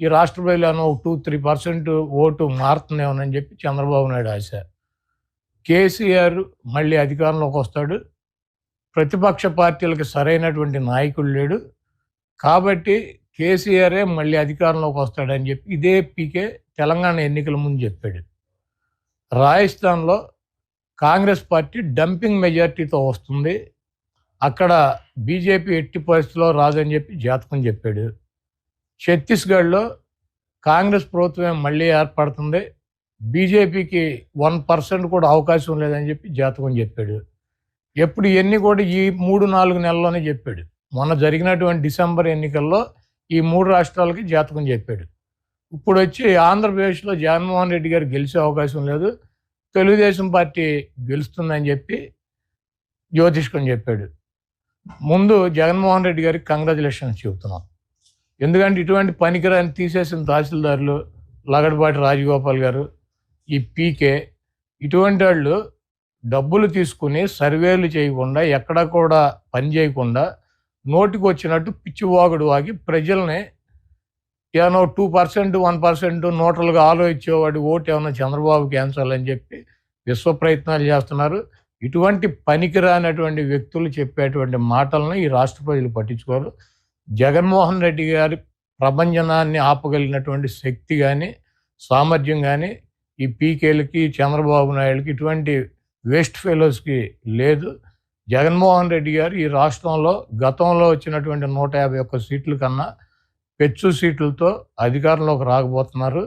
ఈ రాష్ట్ర ఒక టూ త్రీ పర్సెంట్ ఓటు మారుతుందేమోనని చెప్పి చంద్రబాబు నాయుడు ఆశ కేసీఆర్ మళ్ళీ అధికారంలోకి వస్తాడు. ప్రతిపక్ష పార్టీలకు సరైనటువంటి నాయకుడు లేడు. కాబట్టి కేసీఆరే మళ్ళీ అధికారంలోకి వస్తాడని చెప్పి ఇదే పీకే తెలంగాణ ఎన్నికల ముందు చెప్పాడు. రాజస్థాన్లో కాంగ్రెస్ పార్టీ డంపింగ్ మెజార్టీతో వస్తుంది. అక్కడ బీజేపీ ఎట్టి పరిస్థితిలో రాదని చెప్పి జాతకం చెప్పాడు. ఛత్తీస్గఢ్లో కాంగ్రెస్ ప్రభుత్వం మళ్ళీ ఏర్పడుతుంది. బీజేపీకి వన్ పర్సెంట్ కూడా అవకాశం లేదని చెప్పి జాతకం చెప్పాడు. ఎప్పుడు ఇవన్నీ కూడా ఈ మూడు నాలుగు నెలల్లోనే చెప్పాడు. మొన్న జరిగినటువంటి డిసెంబర్ ఎన్నికల్లో ఈ మూడు రాష్ట్రాలకి జాతకం చెప్పాడు. ఇప్పుడు వచ్చి ఆంధ్రప్రదేశ్లో జగన్మోహన్ రెడ్డి గారు గెలిచే అవకాశం లేదు. తెలుగుదేశం పార్టీ గెలుస్తుందని చెప్పి జ్యోతిష్కం చెప్పాడు. ముందు జగన్మోహన్ రెడ్డి గారికి కంగ్రాచులేషన్స్ చెబుతున్నాం. ఎందుకంటే ఇటువంటి పనికిరాని తీసేసిన తహసీల్దారులు లగడపాటి రాజగోపాల్ గారు ఈ పీకే ఇటువంటి వాళ్ళు డబ్బులు తీసుకుని సర్వేలు చేయకుండా ఎక్కడ కూడా పని చేయకుండా నోటికి వచ్చినట్టు పిచ్చివాగుడు వాగి ప్రజల్ని ఏమో టూ పర్సెంట్ వన్ పర్సెంట్ నోటలుగా ఆలోచించేవాడు ఓటు ఏమైనా చంద్రబాబు క్యాన్సల్ అని చెప్పి విశ్వ ప్రయత్నాలు చేస్తున్నారు. ఇటువంటి పనికిరానటువంటి వ్యక్తులు చెప్పేటువంటి మాటలను ఈ రాష్ట్ర ప్రజలు పట్టించుకోరు. జగన్మోహన్ రెడ్డి గారి ప్రభంజనాన్ని ఆపగలిగినటువంటి శక్తి కానీ సామర్థ్యం కానీ ఈ పీకేలకి చంద్రబాబు నాయుడుకి ఇటువంటి వేస్ట్ ఫెలోస్కి లేదు. జగన్మోహన్ రెడ్డి గారు ఈ రాష్ట్రంలో గతంలో వచ్చినటువంటి నూట యాభై ఒక్క సీట్ల కన్నా పెచ్చు సీట్లతో అధికారంలోకి రాకపోతున్నారు.